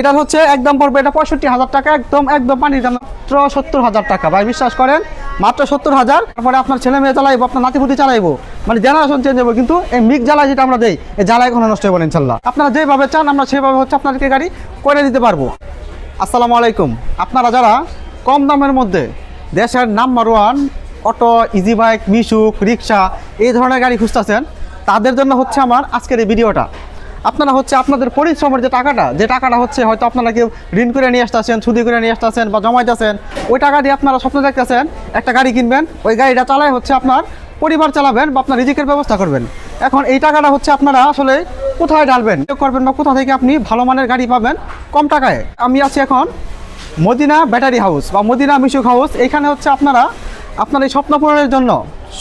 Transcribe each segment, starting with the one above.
এটা হচ্ছে একদম পড়বে, এটা পঁয়ষট্টি হাজার টাকা, একদম একদম দাম মাত্র সত্তর হাজার টাকা। ভাই, বিশ্বাস করেন, মাত্র সত্তর হাজার, তারপরে আপনার ছেলে মেয়ে চালাইবো আপনার নাতিপুতি চালাইবো মানে জেনারেশন চেঞ্জ হবে, কিন্তু এই মিক জ্বালা যেটা আমরা দেই, এই জ্বালায় কোনো নষ্ট হবে ইনশাল্লাহ। আপনারা যেভাবে চান, আমরা সেভাবে হচ্ছে আপনাদেরকে গাড়ি করে দিতে পারব। আসসালামু আলাইকুম। আপনারা যারা কম দামের মধ্যে দেশের number one auto easy bike Mishuk, rickshaw, এই ধরনের গাড়ি খুঁজতেছেন, তাদের জন্য হচ্ছে আমার আজকের এই ভিডিওটা। আপনারা হচ্ছে আপনাদের পরিশ্রমের যে টাকাটা যে টাকাটা হচ্ছে হয়তো আপনারা কেউ ঋণ করে নিয়ে আসতেছেন সুদি করে নিয়ে আসতেছেন বা জমাইতেছেন, ওই টাকা দিয়ে আপনারা স্বপ্ন দেখতেছেন, একটা গাড়ি কিনবেন, ওই গাড়িটা চালায় হচ্ছে আপনার পরিবার চালাবেন বা আপনার রিজিকের ব্যবস্থা করবেন। এখন এই টাকাটা হচ্ছে আপনারা আসলে কোথায় ডালবেন করবেন বা কোথা থেকে আপনি ভালো মানের গাড়ি পাবেন কম টাকায়। আমি আছি এখন মদিনা ব্যাটারি হাউস বা মদিনা মিশুক হাউস। এখানে হচ্ছে আপনারা, আপনার এই স্বপ্ন পূরণের জন্য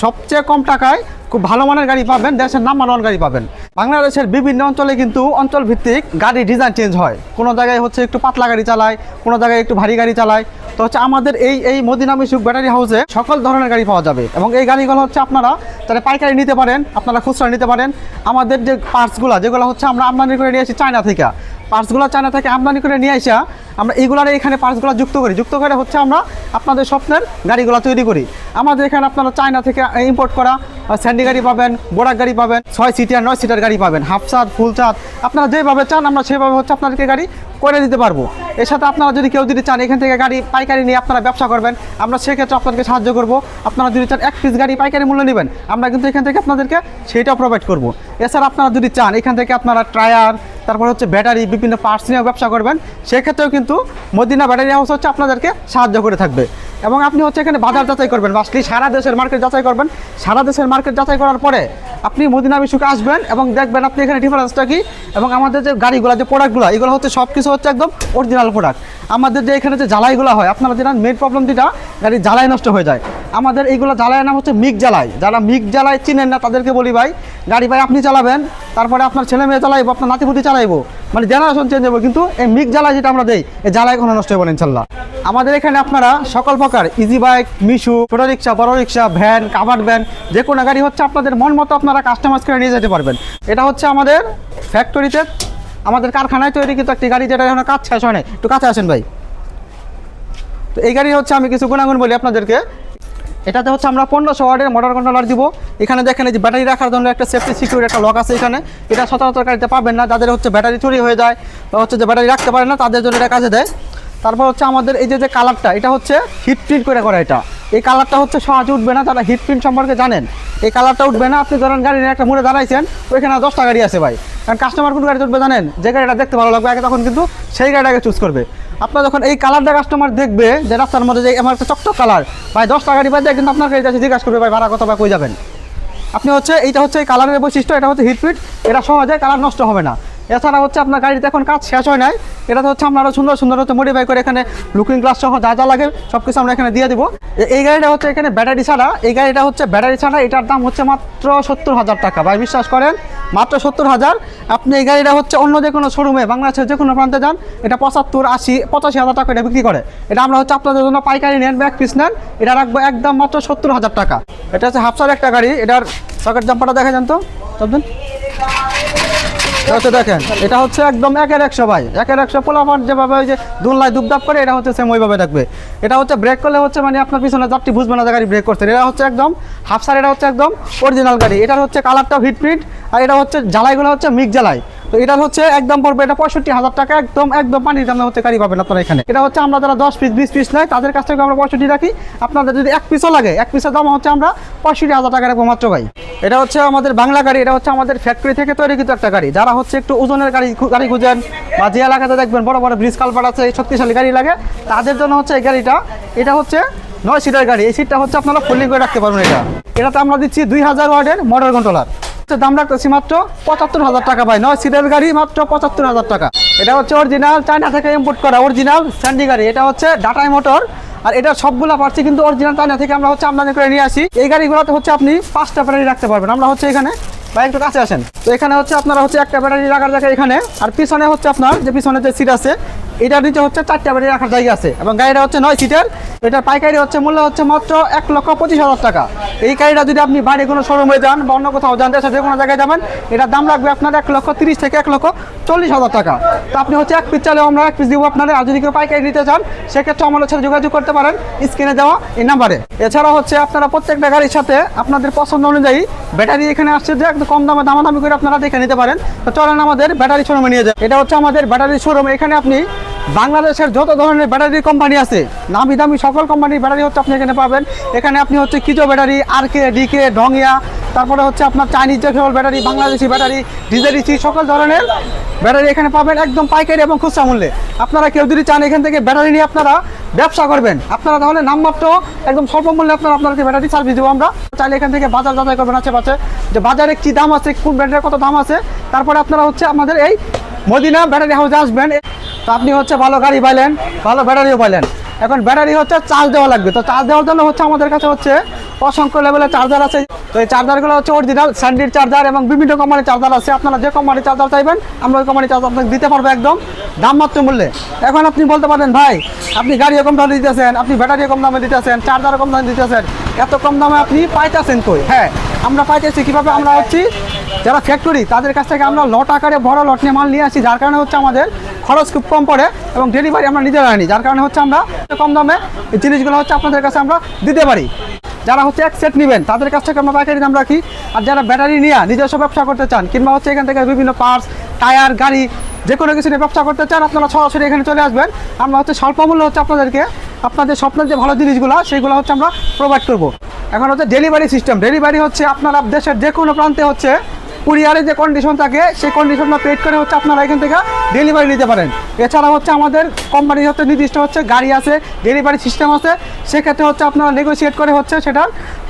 সবচেয়ে কম টাকায় খুব ভালো মানের গাড়ি পাবেন, দেশের নাম্বার ওয়ান গাড়ি পাবেন। বাংলাদেশের বিভিন্ন অঞ্চলে কিন্তু অঞ্চল ভিত্তিক গাড়ি ডিজাইন চেঞ্জ হয়। কোনো জায়গায় হচ্ছে একটু পাতলা গাড়ি চালায়, কোনো জায়গায় একটু ভারী গাড়ি চালায়। তো হচ্ছে আমাদের এই এই মদিনা মিশুক ব্যাটারি হাউসে সকল ধরনের গাড়ি পাওয়া যাবে। এবং এই গাড়িগুলো হচ্ছে আপনারা তাহলে পাইকারি নিতে পারেন, আপনারা খুচরা নিতে পারেন। আমাদের যে পার্টসগুলো যেগুলো হচ্ছে আমরা আমদানি করে নিয়ে আসি চায়না থেকে পার্টসগুলো চায়না থেকে আমদানি করে নিয়ে আসা আমরা এইগুলার এখানে পার্টসগুলো যুক্ত করি। যুক্ত করে হচ্ছে আমরা আপনাদের স্বপ্নের গাড়িগুলো তৈরি করি। আমাদের এখানে আপনারা চায়না থেকে ইম্পোর্ট করা স্যান্ডি গাড়ি পাবেন বোরাক গাড়ি পাবেন, ছয় সিটার নয় সিটার গাড়ি পাবেন, হাফ চাঁদ, ফুল চাঁদ। আপনারা যেভাবে চান, আমরা সেভাবে হচ্ছে আপনাদেরকে গাড়ি করে দিতে পারব। এর সাথে আপনারা যদি কেউ যদি চান, এখান থেকে গাড়ি, পাইকারি নিয়ে আপনারা ব্যবসা করবেন, আমরা সেক্ষেত্রে আপনাদেরকে সাহায্য করব। আপনারা যদি চান, এক পিস গাড়ি পাইকারি মূল্য নেবেন, আমরা কিন্তু এখান থেকে আপনাদেরকে সেইটাও প্রোভাইড করব। এছাড়া আপনারা যদি চান, এখান থেকে আপনারা টায়ার তারপর হচ্ছে ব্যাটারি, বিভিন্ন পার্টস নিয়ে ব্যবসা করবেন। সেক্ষেত্রেও কিন্তু মদিনা ব্যাটারি হাউস হচ্ছে আপনাদেরকে সাহায্য করে থাকবে। এবং আপনি হচ্ছে এখানে বাজার যাচাই করবেন। বাসলি সারা দেশের মার্কেট যাচাই করবেন। সারা দেশের মার্কেট যাচাই করার পরে আপনি মদিনা বিশুকে আসবেন এবং দেখবেন আপনি এখানে ডিফারেন্সটা কী এবং আমাদের যে গাড়িগুলো, যে প্রোডাক্টগুলো এগুলো হচ্ছে সব কিছু হচ্ছে একদম অরিজিনাল প্রোডাক্ট আমাদের যে এখানে যে জ্বালাইগুলো হয়, আপনারা যেটা মেন প্রবলেম যেটা, গাড়ির জ্বালাই নষ্ট হয়ে যায়। আমাদের এইগুলো জ্বালাইয়ের নাম হচ্ছে মিক জ্বালাই। যারা মিক জ্বালাই চিনেন না, তাদেরকে বলি ভাই, গাড়ি ভাই আপনি চালাবেন, তারপরে আপনার ছেলে মেয়ে চালাইবো, আপনার নাতিপুতি চালাইবো মানে জেনারেশন চেঞ্জ হবে। কিন্তু এই মিক জ্বালাই যেটা আমরা দেই, এই জ্বালাই কোনো নষ্ট হবে না, ইনশাল্লাহ। আমাদের এখানে আপনারা সকল প্রকার ইজি বাইক মিশু, ছোটো রিক্সা, বড় রিক্সা ভ্যান কাভার ভ্যান যে কোনো গাড়ি হচ্ছে আপনাদের মন মতো আপনারা কাস্টমাইজ করে নিয়ে যেতে পারবেন। এটা হচ্ছে আমাদের ফ্যাক্টরিতে আমাদের কারখানায় তৈরি কিন্তু একটি গাড়ি যেটা এখন কাজ শেষ হয় নাই। একটু কাছে আসেন ভাই। তো এই গাড়ি হচ্ছে আমি কিছু গুণাগুণ বলি আপনাদেরকে। এটাতে হচ্ছে আমরা পনেরোশো ওয়ার্ডের মোটর কন্ট্রোলার দিব। এখানে দেখেন যে ব্যাটারি রাখার জন্য একটা সেফটি সিকিউর একটা লক আছে এখানে। এটা সচরাচর গাড়িতে পাবেন না, যাদের হচ্ছে ব্যাটারি চুরি হয়ে যায় বা হচ্ছে যে ব্যাটারি রাখতে পারে না, তাদের জন্য এটা কাজে দেয়। তারপর হচ্ছে আমাদের এই যে যে কালারটা এটা হচ্ছে হিট প্রিন্ট করে করা এটা। এই কালারটা হচ্ছে সহজে উঠবে না, যারা হিট প্রিন্ট সম্পর্কে জানেন। এই কালারটা উঠবে না, আপনি ধরেন গাড়ি একটা মুড়ে দাঁড়াইছেন, ওইখানে দশটা গাড়ি আছে ভাই। কারণ কাস্টমার কোন গাড়ি উঠবে জানেন? যে গাড়িটা দেখতে ভালো লাগবে, আগে তখন কিন্তু সেই গাড়িটাকে চুজ করবে। আপনার যখন এই কালারটা কাস্টমার দেখবে, যে রাস্তার মধ্যে যে আমার একটা চকচক কালার ভাই দশটা গাড়ি বাদ দেয়, কিন্তু আপনার কাছে জিজ্ঞাসা করবে, ভাই, ভাড়া কত বা কই যাবেন? আপনি হচ্ছে, এইটা হচ্ছে এই কালারের বৈশিষ্ট্য, এটা হচ্ছে হিটফিট এটা সহজে কালার নষ্ট হবে না। এছাড়া হচ্ছে আপনার গাড়িতে এখন কাজ শেষ হয় নাই এটা হচ্ছে আমরা আরও সুন্দর সুন্দর হচ্ছে মডিফাই করে এখানে লুকিং গ্লাস সহ যা যা লাগে সব কিছু আমরা এখানে দিয়ে দিব। এই গাড়িটা হচ্ছে এখানে ব্যাটারি ছাড়া, এই গাড়িটা হচ্ছে ব্যাটারি ছাড়া, এটার দাম হচ্ছে মাত্র সত্তর হাজার টাকা। ভাই, বিশ্বাস করেন মাত্র সত্তর হাজার। আপনি এই গাড়িটা হচ্ছে অন্য যে কোনো শোরুমে বাংলাদেশের যে কোনো প্রান্তে যান, এটা পঁচাত্তর, আশি, পঁচাশি হাজার টাকা এটা বিক্রি করে। এটা আমরা হচ্ছে আপনাদের জন্য পাইকারি নেন ব্যাগ পিস নেন। এটা রাখব একদম মাত্র সত্তর হাজার টাকা। এটা হচ্ছে হাফসার একটা গাড়ি, এটার সকেট জাম্পাটা দেখা যান তো। চলবেন হচ্ছে দেখেন, এটা হচ্ছে একদম একের একশো ভাই। একের একশো পোলাপান যেভাবে ওই যে দুনলায় দুবদাপ করে, এটা হচ্ছে সেম ওইভাবে থাকবে এটা হচ্ছে ব্রেক করলে হচ্ছে মানে আপনার পিছনে যাত্রী বুঝবে না যে গাড়ি ব্রেক করছে। এটা হচ্ছে একদম হাফসার এটা হচ্ছে একদম অরিজিনাল গাড়ি। এটার হচ্ছে কালারটা হিট প্রিন্ট আর এটা হচ্ছে জ্বালাইগুলো হচ্ছে মিক জ্বালাই। তো এটা হচ্ছে একদম পড়বে, এটা পঁয়ষট্টি হাজার টাকা, একদম একদম পানির দামে হচ্ছে গাড়ি পাবেন আপনারা এখানে। এটা হচ্ছে আমরা যারা দশ পিস বিশ পিস নেয়, তাদের কাছ থেকে আমরা পঁয়ষট্টি রাখি। আপনাদের যদি এক পিসও লাগে, এক পিসের দাম হচ্ছে আমরা পঁয়ষট্টি হাজার টাকা রাখব মাত্র ভাই। এটা হচ্ছে আমাদের বাংলা গাড়ি, এটা হচ্ছে আমাদের ফ্যাক্টরি থেকে তৈরি কিন্তু একটা গাড়ি। যারা হচ্ছে একটু ওজনের গাড়ি গাড়ি খুঁজেন বা যে এলাকাতে দেখবেন বড় বড় ব্রিজ কালপাট আছে, এই শক্তিশালী গাড়ি লাগে, তাদের জন্য হচ্ছে এই গাড়িটা, এটা হচ্ছে নয় সিটার গাড়ি। এই সিটটা হচ্ছে আপনারা ফোল্ডিং করে রাখতে পারবেন এটা। এটাতে আমরা দিচ্ছি দুই হাজার ওয়ার্ডের মোটর কন্ট্রোলার হচ্ছে দাম রাখতেছি মাত্র পঁচাত্তর হাজার টাকা ভাই। নয় সিটের গাড়ি, মাত্র পঁচাত্তর হাজার টাকা। এটা হচ্ছে অরিজিনাল চায়না থেকে ইম্পোর্ট করা অরিজিনাল স্যান্ডি গাড়ি। এটা হচ্ছে ডাটাই মোটর আর এটা সবগুলা পাচ্ছি কিন্তু অরিজিনাল চায়না থেকে আমরা হচ্ছে আমদানি করে নিয়ে আসি। এই গাড়িগুলোতে হচ্ছে আপনি পাঁচটা ব্যাটারি রাখতে পারবেন। আমরা হচ্ছে এখানে বা একটু কাছে আসেন। তো এখানে হচ্ছে আপনারা হচ্ছে একটা ব্যাটারি রাখার জায়গা এখানে, আর পিছনে হচ্ছে আপনার যে পিছনে যে সিট আছে, এটার নিচে হচ্ছে চারটা ব্যাটারি রাখার জায়গা আছে। এবং গাড়িটা হচ্ছে নয় সিটের এটার পাইকারি হচ্ছে মূল্য হচ্ছে মাত্র এক লক্ষ পঁচিশ হাজার টাকা। এই গাড়িটা যদি আপনি বাইরে কোনো শোরুমে যান বা অন্য কোথাও যান, দেশের যে কোনো জায়গায় যাবেন, এটার দাম লাগবে আপনার এক লক্ষ তিরিশ থেকে এক লক্ষ চল্লিশ হাজার টাকা। তো আপনি হচ্ছে এক পিস চালেও আমরা এক পিস দিব আপনাদের। আর যদি কেউ পাইকারি নিতে চান, সেক্ষেত্রে আমাদের সাথে যোগাযোগ করতে পারেন স্ক্রিনে দেওয়া এই নাম্বারে এছাড়া হচ্ছে আপনারা প্রত্যেকটা গাড়ির সাথে আপনাদের পছন্দ অনুযায়ী ব্যাটারি এখানে আসছে যে একদম কম দামে দামাদামি করে আপনারা দেখে নিতে পারেন। তো চলেন আমাদের ব্যাটারি শোরুমে নিয়ে যান এটা হচ্ছে আমাদের ব্যাটারি শোরুম। এখানে আপনি বাংলাদেশের যত ধরনের ব্যাটারি কোম্পানি আছে, নামি দামি সকল কোম্পানির ব্যাটারি হচ্ছে আপনি এখানে পাবেন। এখানে আপনি হচ্ছে কিজো ব্যাটারি আর কে ডিকে, ডংিয়া, তারপরে হচ্ছে আপনার চাইনিজ যে ব্যাটারি, বাংলাদেশি ব্যাটারি ডিজেলিসি সকল ধরনের ব্যাটারি এখানে পাবেন একদম পাইকারি এবং খুচরা মূল্যে। আপনারা কেউ যদি চান এখান থেকে ব্যাটারি নিয়ে আপনারা ব্যবসা করবেন, আপনারা তাহলে নামমাত্র একদম স্বল্প মূল্যে আপনারা আপনাদেরকে ব্যাটারি সার্ভিস দেবো আমরা। চাইলে এখান থেকে বাজার যাচাই করবেন আশেপাশে, যে বাজারে কী দাম আছে, কোন ব্র্যান্ডের কত দাম আছে, তারপরে আপনারা হচ্ছে আমাদের এই মদিনা, ব্যাটারি হাউসে আসবেন। তো আপনি হচ্ছে ভালো গাড়ি পাইলেন, ভালো ব্যাটারিও পাইলেন। এখন ব্যাটারি হচ্ছে চার্জ দেওয়া লাগবে। তো চার্জ দেওয়ার জন্য হচ্ছে আমাদের কাছে হচ্ছে অসংখ্য লেভেলের চার্জার আছে। তো এই চার্জারগুলো হচ্ছে অরিজিনাল স্যান্ডির চার্জার এবং বিভিন্ন কোম্পানির চার্জার আছে। আপনারা যে কোম্পানির চার্জার চাইবেন, আমরা ওই কোম্পানির চার্জার দিতে পারব একদম দাম মাত্র মূল্যে। এখন আপনি বলতে পারেন, ভাই, আপনি গাড়িও কম দামে দিতেছেন, আপনি ব্যাটারিও কম দামে দিতেছেন চার্জারও কম দামে দিতেছেন। এত কম দামে আপনি পাইতেছেন কই? হ্যাঁ আমরা পাইতেছি, কীভাবে আমরা হচ্ছি? যারা ফ্যাক্টরি তাদের কাছ থেকে আমরা লট আকারে বড় লট নিয়ে মাল নিয়ে আসি যার কারণে হচ্ছে আমাদের খরচ খুব কম পড়ে এবং ডেলিভারি আমরা নিজেরা আনি, যার কারণে হচ্ছে আমরা কম দামে এই জিনিসগুলো হচ্ছে আপনাদের কাছে আমরা দিতে পারি। যারা হচ্ছে এক সেট নেবেন, তাদের কাছ থেকে আমরা পাইকারি দাম রাখি। আর যারা ব্যাটারি নিয়ে নিজস্ব ব্যবসা করতে চান, কিংবা হচ্ছে এখান থেকে বিভিন্ন পার্টস টায়ার গাড়ি যে কোনো কিছু নিয়ে ব্যবসা করতে চান, আপনারা সরাসরি এখানে চলে আসবেন। আমরা হচ্ছে স্বল্প মূল্য হচ্ছে আপনাদেরকে, আপনাদের স্বপ্নের যে ভালো জিনিসগুলো, সেইগুলো হচ্ছে আমরা প্রোভাইড করব। এখন হচ্ছে ডেলিভারি সিস্টেম ডেলিভারি হচ্ছে আপনারা দেশের যে কোনো প্রান্তে হচ্ছে কুরিয়ারে যে কন্ডিশন থাকে, সেই কন্ডিশনটা পেড করে হচ্ছে আপনারা এখান থেকে ডেলিভারি নিতে পারেন। এছাড়া হচ্ছে আমাদের কোম্পানি হচ্ছে নির্দিষ্ট হচ্ছে গাড়ি আছে ডেলিভারি সিস্টেম আছে। সেক্ষেত্রে হচ্ছে আপনারা নেগোসিয়েট করে হচ্ছে সেটা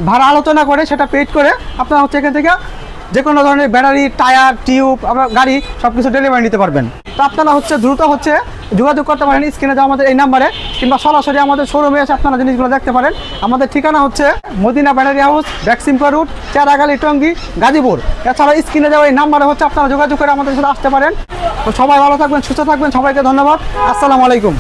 ভাড়া আলোচনা করে, সেটা পেড করে আপনারা হচ্ছে এখান থেকে যে কোনো ধরনের ব্যাটারি, টায়ার, টিউব, আমরা গাড়ি সব কিছু ডেলিভারি নিতে পারবেন। তো আপনারা হচ্ছে দ্রুত হচ্ছে যোগাযোগ করতে পারেন স্ক্রিনে যাওয়া আমাদের এই নাম্বারে কিংবা সরাসরি আমাদের শোরুমে এসে আপনারা জিনিসগুলো দেখতে পারেন। আমাদের ঠিকানা হচ্ছে মদিনা ব্যাটারি হাউস ভ্যাকসিমপুর রুট, চেরাগালি, টঙ্গি, গাজীপুর। এছাড়া স্ক্রিনে যাওয়া এই নাম্বারে হচ্ছে আপনারা যোগাযোগ করে আমাদের সাথে আসতে পারেন। তো সবাই ভালো থাকবেন, সুস্থ থাকবেন, সবাইকে ধন্যবাদ। আসসালামু আলাইকুম।